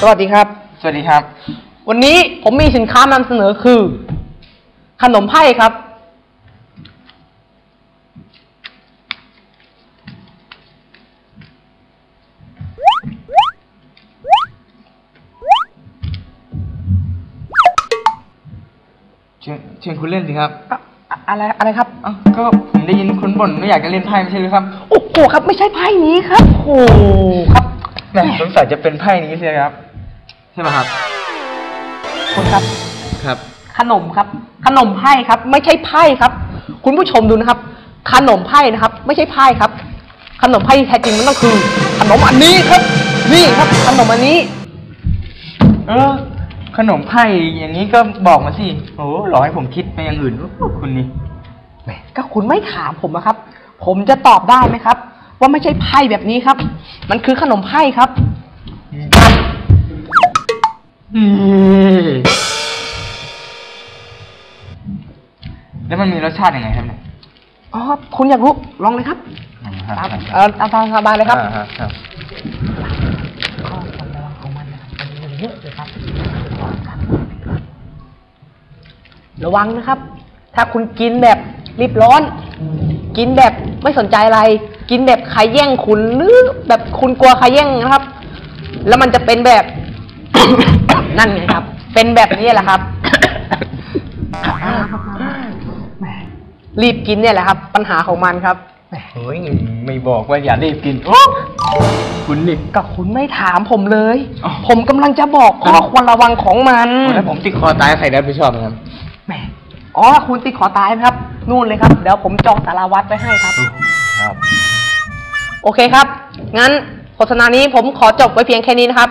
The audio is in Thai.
สวัสดีครับ สวัสดีครับ วันนี้ผมมีสินค้านำเสนอคือ ขนมไผ่ครับ เชิญเชิญคุณเล่นสิครับ อะอะอะไรอะไรครับเอ้าก็ผมได้ยินคุณบ่นไม่อยากจะเล่นไพ่ไม่ใช่หรือครับโอ้โหครับ ไม่ใช่ไพ่นี้ครับ โอ้โหครับ แหมสงสัยจะเป็นไพ่นี้ใช่ไหมครับใช่ไหมครับคุณครับ ครับ ขนมครับ ขนมไพ่ครับ ไม่ใช่ไพ่ครับ คุณผู้ชมดูนะครับ ขนมไพ่นะครับ ไม่ใช่ไพ่ครับ ขนมไพ่ที่แท้จริงมันต้องคือ ขนมอันนี้ครับ นี่ครับ ขนมอันนี้ เออ ขนมไพ่อย่างนี้ก็บอกมาสิโอ้โหหลอกให้ผมคิดไปอย่างอื่นโอ้โหคุณนี่แหมก็คุณไม่ถามผมนะครับ ผมจะตอบได้ไหมครับ ว่าไม่ใช่ไพ่แบบนี้ครับ มันคือขนมไพ่ครับอืม แล้วมันมีรสชาติยังไงครับเนี่ยอ๋อคุณอยากรู้ลองเลยครับอืมตามเออตามสบายเลยครับอ่าครับข้อควรระวังของมันนะครับมันมีเยอะเลยครับระวังนะครับ ถ้าคุณกินแบบรีบร้อน กินแบบไม่สนใจอะไร กินแบบใครแย่งคุณหรือแบบคุณกลัวใครแย่งนะครับ แล้วมันจะเป็นแบบ นั่นไงครับ เป็นแบบนี้แหละครับแหมรีบกินเนี่ยแหละครับ ปัญหาของมันครับแหมโอ้ยไม่บอกว่าอย่ารีบกินโอ้คุณนี่ ก็คุณไม่ถามผมเลย อ๋อ ผมกำลังจะบอกข้อควรระวังของมันโอ้ถ้าผมติดคอตายใครได้ไปชอบนะครับแหมอ๋อ คุณติดขอตายไหมครับ นู่นเลยครับ เดี๋ยวผมจองสารวัตรไว้ให้ครับ ครับ โอเคครับ งั้นโฆษณานี้ผมขอจบไว้เพียงแค่นี้นะครับ